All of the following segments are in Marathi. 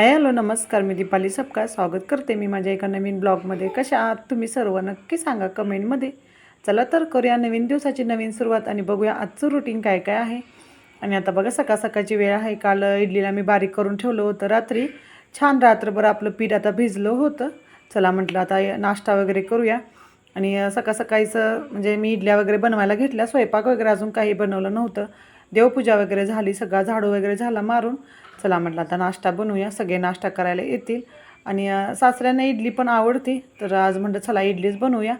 हाय हॅलो नमस्कार मी दीपाली सबका स्वागत करते मी माझ्या एका नवीन ब्लॉगमध्ये. कशा आहात तुम्ही सर्व? नक्की सांगा कमेंटमध्ये. चला तर करूया नवीन दिवसाची नवीन सुरुवात आणि बघूया आजचं रुटीन काय काय आहे. आणि आता बघा सकाळ सकाळची वेळ आहे. काल इडलीला मी बारीक करून ठेवलं होतं. रात्री छान रात्रभर आपलं पीठ आता भिजलं होतं. चला म्हटलं आता नाश्ता वगैरे करूया. आणि सकाळ सकाळीचं म्हणजे मी इडल्या वगैरे बनवायला घेतल्या. स्वयंपाक वगैरे अजून काही बनवलं नव्हतं. देवपूजा वगैरे झाली सगळा झाडू वगैरे झाला मारून. चला म्हटलं आता नाश्ता बनवूया सगळे नाश्ता करायला येतील. आणि सासऱ्यांना इडली पण आवडते तर आज म्हणलं चला इडलीच बनवूया.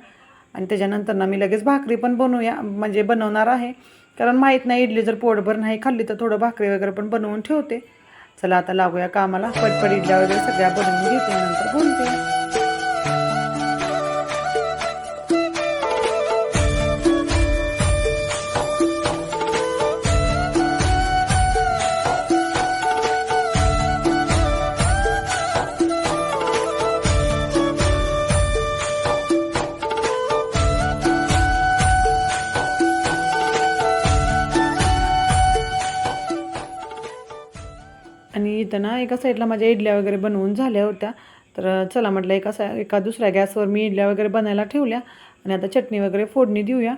आणि त्याच्यानंतर ना मी लगेच भाकरी पण बनवूया म्हणजे बनवणार आहे. कारण माहीत नाही इडली जर पोटभर नाही खाल्ली तर थोडं भाकरी वगैरे पण बनवून ठेवते. चला आता लागूया कामाला. पटपट इडल्या वगैरे सगळ्या बनवून घेते नंतर इथं ना एका साईडला माझ्या इडल्या वगैरे बनवून झाल्या होत्या. तर चला म्हटलं एका सा एका दुसऱ्या गॅसवर मी इडल्या वगैरे बनायला ठेवल्या आणि आता चटणी वगैरे फोडणी देऊया.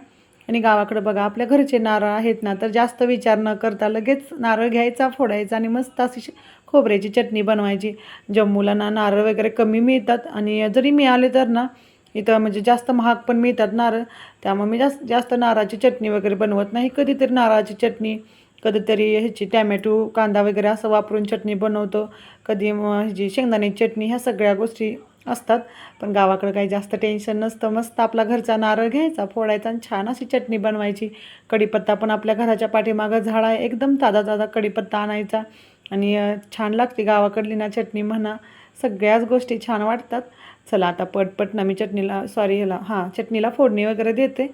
आणि गावाकडे बघा आपल्या घरचे नारळ आहेत ना तर जास्त विचार न करता लगेच नारळ घ्यायचा फोडायचा आणि मस्त अशी खोबऱ्याची चटणी बनवायची. जम्मूला ना नारळ वगैरे कमी मिळतात आणि जरी मिळाले तर ना इथं म्हणजे जास्त महाग पण मिळतात नारळ. त्यामुळे मी जास्त जास्त नारळाची चटणी वगैरे बनवत नाही. कधीतरी नारळाची चटणी कधीतरी ह्याची टॅमॅटो कांदा वगैरे असं वापरून चटणी बनवतो. कधी मग ह्याची शेंगदाण्याची चटणी ह्या सगळ्या गोष्टी असतात. पण गावाकडं काही जास्त टेन्शन नसतं. मस्त आपला घरचा नारळ घ्यायचा फोडायचा आणि छान अशी चटणी बनवायची. कढीपत्ता पण आपल्या घराच्या पाठीमागं झाड आहे एकदम ताजा ताजा कढीपत्ता आणायचा. आणि छान लागते गावाकडली ना चटणी म्हणा. सगळ्याच गोष्टी छान वाटतात. चला आता पटपट ना मी चटणीला सॉरी ह्याला हां चटणीला फोडणी वगैरे देते.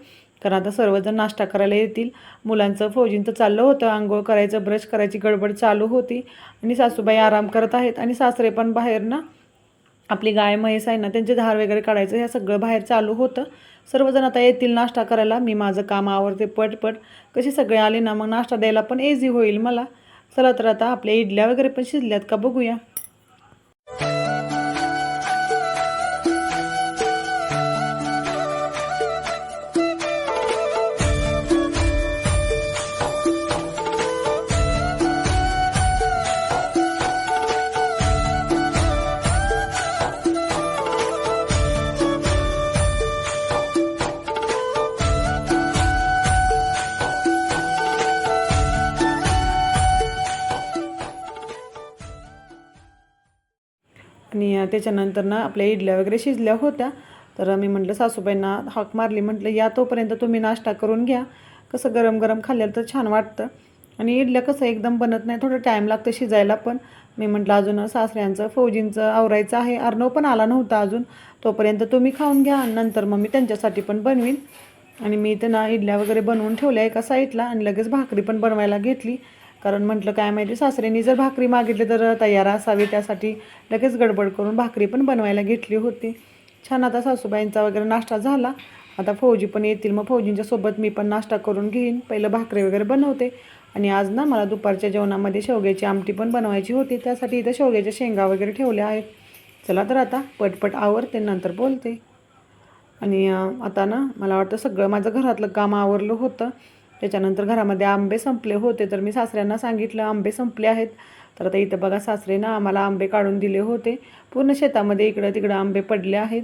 कारण आता सर्वजण नाश्ता करायला येतील. मुलांचं फौजींचं चाललं होतं आंघोळ करायचं ब्रश करायची गडबड चालू होती. आणि सासूबाई आराम करत आहेत आणि सासरे पण बाहेर ना. आपली गाय म्हैस आहे ना त्यांचे धार वगैरे काढायचं ह्या सगळं बाहेर चालू होतं. सर्वजण आता येतील नाश्ता करायला. मी माझं काम आवरते पटपट. कशी सगळे आले ना मग नाश्ता द्यायला पण इझी होईल मला. चला तर आता आपल्या इडल्या वगैरे पण शिजल्यात का बघूया. त्याच्यानंतर ना आपल्या इडल्या वगैरे शिजल्या होत्या. तर मी म्हटलं सासूबाईंना हाक मारली. म्हटलं या तोपर्यंत तुम्ही नाश्ता करून घ्या. कसं गरम गरम खाल्ल्याला तर छान वाटतं. आणि इडल्या कसं एकदम बनत नाही थोडं टाईम लागतं शिजायला पण. मी म्हटलं अजून सासऱ्यांचं फौजींचं आवरायचं आहे. अर्णव पण आला नव्हता अजून. तोपर्यंत तुम्ही खाऊन घ्या. नंतर मग मी त्यांच्यासाठी पण बनवीन. आणि मी इथं ना इडल्या वगैरे बनवून ठेवल्या एका साईडला आणि लगेच भाकरी पण बनवायला घेतली. कारण म्हटलं काय माहिती सासऱ्यांनी जर भाकरी मागितली तर तयार असावी त्यासाठी लगेच गडबड करून भाकरी पण बनवायला घेतली होती. छान आता सासूबाईंचा वगैरे नाश्ता झाला. आता फौजी पण येतील मग फौजींच्या सोबत मी पण नाश्ता करून घेईन. पहिलं भाकरी वगैरे बनवते. आणि आज ना मला दुपारच्या जेवणामध्ये शेवग्याची आमटी पण बनवायची होती. त्यासाठी इथं शेवग्याच्या शेंगा वगैरे ठेवल्या आहेत. चला तर आता पटपट आवरते नंतर बोलते. आणि आता ना मला वाटतं सगळं माझं घरातलं काम आवरलं होतं. त्याच्यानंतर घरामध्ये आंबे संपले होते तर मी सासऱ्यांना सांगितलं आंबे संपले आहेत. तर आता इथं बघा सासरे ना आम्हाला आंबे काढून दिले होते. पूर्ण शेतामध्ये इकडं तिकडं आंबे पडले आहेत.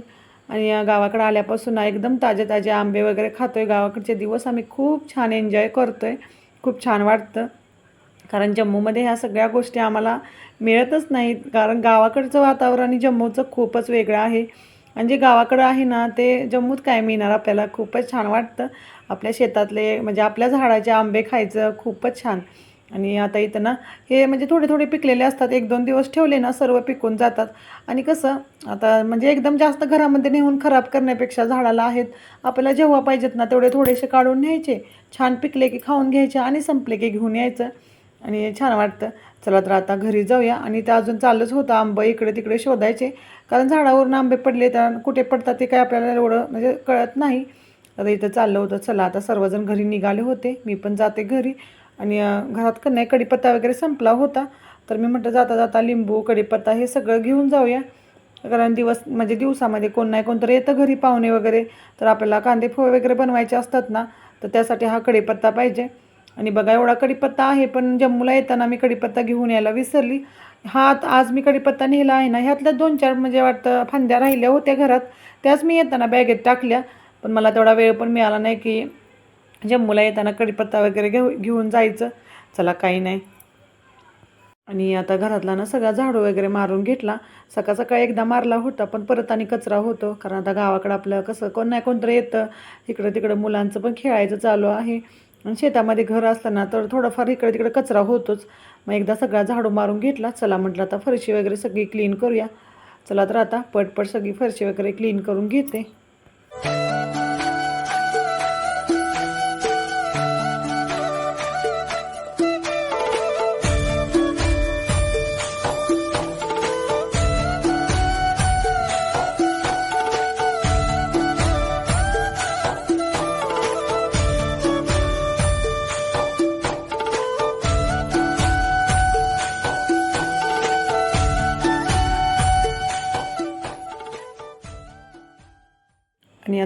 आणि गावाकडे गावाकडं आल्यापासून एकदम ताजे ताजे आंबे वगैरे खातो आहे गावाकडचे दिवस आम्ही खूप छान एन्जॉय करतो आहे खूप छान वाटतं. कारण जम्मूमध्ये ह्या सगळ्या गोष्टी आम्हाला मिळतच नाहीत. कारण गावाकडचं वातावरण आणि जम्मूचं खूपच वेगळं आहे. आणि जे गावाकडं आहे ना ते जम्मूत काय मिळणार आपल्याला. खूपच छान वाटतं. आपल्या शेतातले म्हणजे आपल्या झाडाचे आंबे खायचं खूपच छान. आणि आता इथं ना हे म्हणजे थोडे थोडे पिकलेले असतात. एक दोन दिवस ठेवले ना सर्व पिकून जातात. आणि कसं आता म्हणजे एकदम जास्त घरामध्ये नेऊन खराब करण्यापेक्षा झाडाला आहेत. आपल्याला जेव्हा पाहिजेत ना तेवढे थोडेसे काढून न्यायचे. छान पिकले की खाऊन घ्यायचे आणि संपले की घेऊन यायचं. आणि छान वाटतं. चला तर आता घरी जाऊया. आणि ते अजून चाललंच होतं. आंबं इकडे तिकडे शोधायचे. कारण झाडावरून आंबे पडले तर कुठे पडतात ते काय आपल्याला एवढं म्हणजे कळत नाही. आता इथं चाललं होतं चला आता सर्वजण घरी निघाले होते. मी पण जाते घरी. आणि घरात का नाही कढीपत्ता वगैरे संपला होता. तर मी म्हटलं जाता जाता लिंबू कढीपत्ता हे सगळं घेऊन जाऊया. कारण दिवस म्हणजे दिवसामध्ये कोण नाही कोणतरी येतं घरी पाहुणे वगैरे. तर आपल्याला कांदे पोहे वगैरे बनवायचे असतात ना तर त्यासाठी हा कढीपत्ता पाहिजे. आणि बघा एवढा कढीपत्ता आहे पण जम्मूला येताना मी कढीपत्ता घेऊन यायला विसरली. हा आज मी कढीपत्ता नेला आहे ना ह्यातल्या दोन चार म्हणजे वाटतं फांद्या राहिल्या होत्या घरात. त्याच मी येताना बॅगेत टाकल्या. पण मला तेवढा वेळ पण मिळाला नाही की जम्मूला येताना कढीपत्ता वगैरे घेऊ घेऊन जायचं. चला काही नाही. आणि आता घरातला ना सगळा झाडू वगैरे मारून घेतला. सकाळ सकाळी एकदा मारला होता पण परत आणि कचरा होतो. कारण आता गावाकडं आपलं कसं कोण नाही कोणतरी येतं. इकडं तिकडं मुलांचं पण खेळायचं चालू आहे. आणि शेतामध्ये घर असताना तर थोडंफार इकडे तिकडे कचरा होतोच. मग एकदा सगळा झाडू मारून घेतला. चला म्हटलं आता फरशी वगैरे सगळी क्लीन करूया. चला तर आता पटपट सगळी फरशी वगैरे क्लीन करून घेते.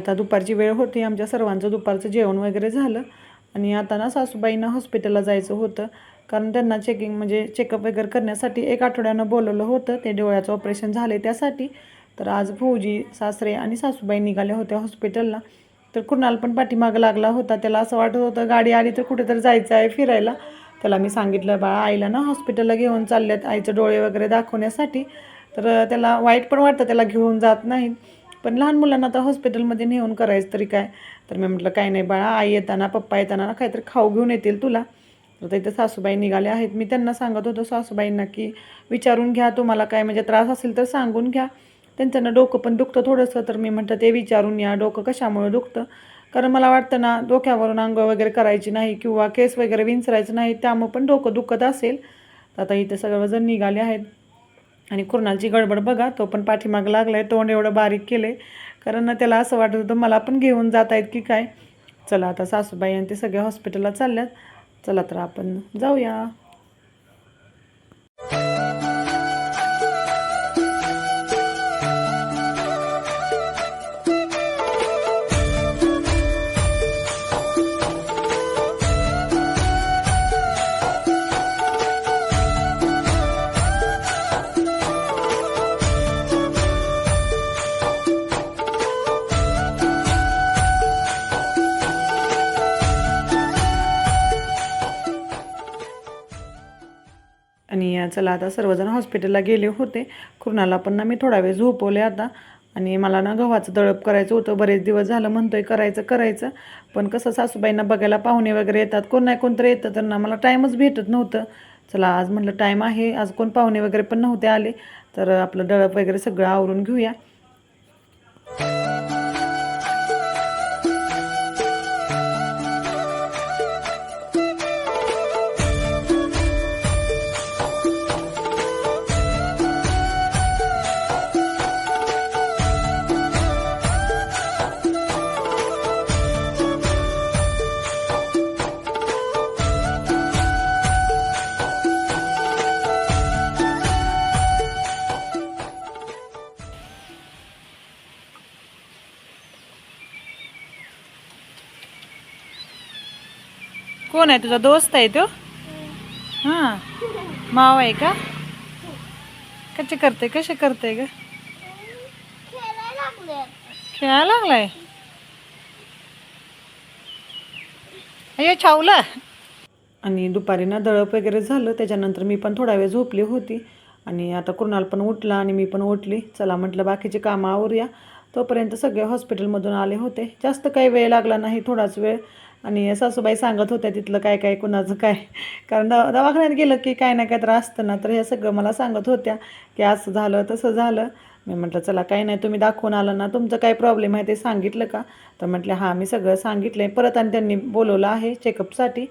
आता दुपारची वेळ होती आमच्या सर्वांचं दुपारचं जेवण वगैरे झालं. आणि आता ना सासूबाईंना हॉस्पिटलला जायचं होतं. कारण त्यांना चेकिंग म्हणजे चेकअप वगैरे करण्यासाठी एक आठवड्यानं बोलवलं होतं. ते डोळ्याचं ऑपरेशन झाले त्यासाठी. तर आज भाऊजी सासरे आणि सासूबाई निघाल्या होत्या हॉस्पिटलला तर कुणाल पण पाठीमागं लागला होता. त्याला असं वाटत होतं गाडी आली तर कुठेतरी जायचं आहे फिरायला. त्याला मी सांगितलं बाळा आईला ना हॉस्पिटलला घेऊन चालल्यात. आईचे डोळे वगैरे दाखवण्यासाठी. तर त्याला वाईट पण वाटतं त्याला घेऊन जात नाहीत. पण लहान मुलांना आता हॉस्पिटलमध्ये नेऊन करायचं तरी काय? तर मी म्हटलं काय नाही बाळा आई येताना पप्पा येताना ना काहीतरी खाऊ घेऊन येतील तुला. तर इथे सासूबाई निघाले आहेत. मी त्यांना सांगत होतो सासूबाईंना की विचारून घ्या तुम्हाला काय म्हणजे त्रास असेल तर सांगून घ्या. त्यांचं ना डोकं पण दुखतं थोडंसं. तर मी म्हटलं ते विचारून या डोकं कशामुळे दुखतं? कारण मला वाटतं ना डोक्यावरून आंघोळ वगैरे करायची नाही किंवा केस वगैरे विंचरायचं नाही त्यामुळं पण डोकं दुखत असेल. तर आता इथे सगळेजण निघाले आहेत. आणि कुरणालची गडबड बघा तो पण पाठीमाग लागलाय तोंड एवढं बारीक केले कारण त्याला असं वाटत होतं मला पण घेऊन जात आहेत की काय? चला आता सासूबाई आणि ते सगळे हॉस्पिटलला चालल्यात. चला तर आपण जाऊया. चला आता सर्वजण हॉस्पिटलला गेले होते. कृणाला पण ना मी थोडा वेळ झोपवले आता. आणि मला ना गव्हाचं दळप करायचं होतं. बरेच दिवस झालं म्हणतोय करायचं करायचं. पण कसं सासूबाईंना बघायला पाहुणे वगैरे येतात. कोण नाही कोणतरी येतं. तर ना मला टाईमच भेटत नव्हतं. चला आज म्हटलं टाईम आहे. आज कोण पाहुणे वगैरे पण नव्हते आले. तर आपलं दळप वगैरे सगळं आवरून घेऊया. कोण आहे? तुझा दोस्त आहे तो? हां. माव आहे का? कसे करते कसे करते ग? खेळायला लागलाय. अय्यो छावला आणि दुपारी ना दळप वगैरे झालं. त्याच्यानंतर मी पण थोडा वेळ झोपली होती. आणि आता कुणाल पण उठला आणि मी पण उठली. चला म्हटलं बाकीचे कामं आवरूया. तोपर्यंत सगळे हॉस्पिटलमधून आले होते. जास्त काही वेळ लागला नाही थोडाच वेळ. आणि सासूबाई सांगत होत्या तिथलं काय काय कुणाचं काय. कारण दवा दवाखान्यात गेलं की काय ना काय तर असतं ना. तर हे सगळं मला सांगत होत्या की असं झालं तसं झालं. मी म्हटलं चला काही नाही तुम्ही दाखवून आलं ना तुमचं काय प्रॉब्लेम आहे ते सांगितलं का? तर म्हटलं हां मी सगळं सांगितलं आहे परत आणि त्यांनी बोलवलं आहे चेकअपसाठी.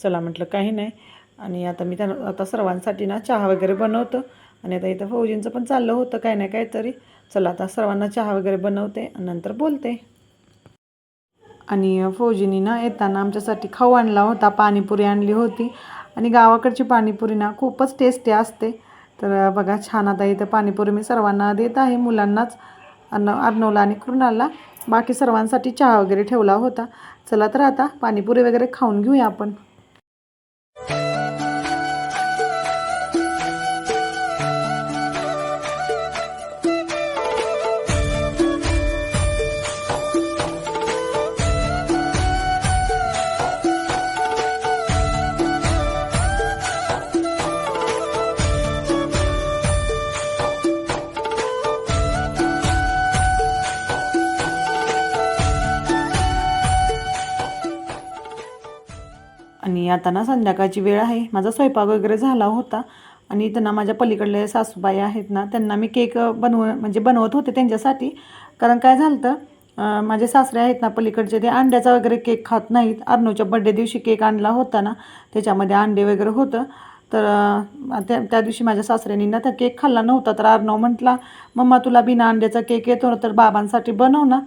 चला म्हटलं काही नाही. आणि आता मी त्यांना आता सर्वांसाठी ना चहा वगैरे बनवतो. आणि आता इथं फौजींचं पण चाललं होतं काय नाही काहीतरी. चला आता सर्वांना चहा वगैरे बनवते आणि नंतर बोलते. आणि फौजीनी ना येताना आमच्यासाठी खाऊ आणला होता पाणीपुरी आणली होती. आणि गावाकडची पाणीपुरी ना खूपच टेस्टी असते. तर बघा छान आता इथं पाणीपुरी मी सर्वांना देत आहे मुलांनाच अन्न अर्नवला आणि कृणाला बाकी सर्वांसाठी चहा वगैरे ठेवला होता. चला तर आता पाणीपुरी वगैरे खाऊन घेऊया आपण. आता ना संध्याकाळची वेळ आहे. माझा स्वयंपाक वगैरे झाला होता. आणि त्यांना माझ्या पलीकडले सासूबाई आहेत ना त्यांना मी केक बनव म्हणजे बनवत होते त्यांच्यासाठी. कारण काय झालं तर माझे सासरे आहेत ना पलीकडचे ते अंड्याचा वगैरे केक खात नाहीत. अर्नूच्या बड्डे दिवशी केक आणला होता ना त्याच्यामध्ये अंडे वगैरे होतं. तर त्या त्या दिवशी माझ्या सासऱ्यांनी ना त्या केक खाल्ला नव्हता. तर अर्णव म्हटला मम्मा तुला बिना अंड्याचा केक येतो ना तर बाबांसाठी बनव ना.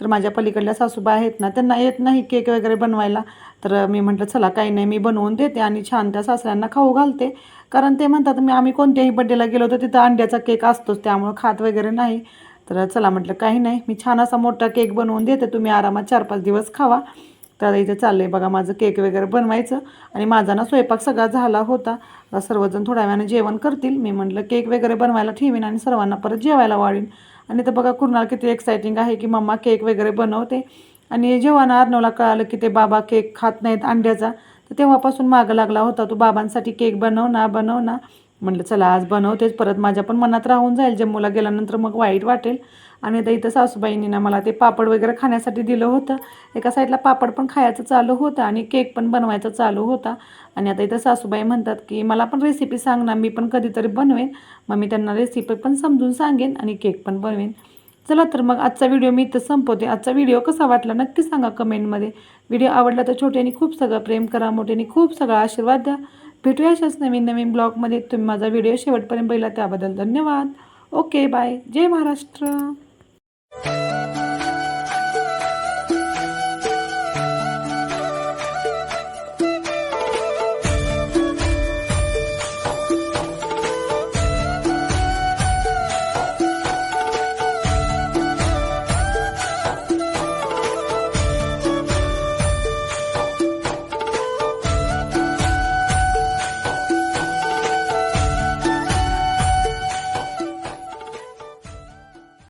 तर माझ्या पलीकडल्या सासूबा आहेत ना त्यांना येत नाही केक वगैरे बनवायला. तर मी म्हटलं चला काही नाही मी बनवून देते आणि छान त्या सासऱ्यांना खाऊ घालते. कारण ते म्हणतात मी आम्ही कोणत्याही बड्डेला गेलो तर तिथं अंड्याचा केक असतोच त्यामुळं खात वगैरे नाही. तर चला म्हटलं काही नाही मी छान असा मोठा केक बनवून देते तुम्ही आरामात चार पाच दिवस खावा. तर इथे चाललं आहे बघा माझं केक वगैरे बनवायचं आणि माझा ना स्वयंपाक सगळा झाला होता. सर्वजण थोड्या वेळाने जेवण करतील. मी म्हटलं केक वगैरे बनवायला ठेवीन आणि सर्वांना परत जेवायला वाढीन. आणि तर बघा कुणाला किती एक्सायटिंग आहे की मम्मा केक वगैरे बनवते. आणि जेव्हा ना अर्नवला कळालं की ते बाबा केक खात नाहीत अंड्याचा तर तेव्हापासून मागं लागला होता तू बाबांसाठी केक बनव ना बनव ना म्हटलं चला आज बनवतेच परत माझ्या पण मनात राहून जाईल जम्मूला गेल्यानंतर मग वाईट वाटेल. आणि आता इथं सासूबाईंनी ना मला ते पापड वगैरे खाण्यासाठी दिलं होतं. एका साईडला पापड पण खायचं चालू होतं आणि केक पण बनवायचा चालू होता. आणि आता इथं सासूबाई म्हणतात की मला पण रेसिपी सांग ना मी पण कधीतरी बनवेन. मग मी त्यांना रेसिपी पण समजून सांगेन आणि केक पण बनवेन. चला तर मग आजचा व्हिडिओ मी इथं संपवते. आजचा व्हिडिओ कसा वाटला नक्की सांगा कमेंटमध्ये व्हिडिओ आवडला तर छोट्याने खूप सगळं प्रेम करा मोठ्याने खूप सगळा आशीर्वाद द्या. भेटूया अशाच नवीन नवीन ब्लॉगमध्ये तुम्ही माझा व्हिडिओ शेवटपर्यंत पहिला त्याबद्दल धन्यवाद. ओके बाय जय महाराष्ट्र.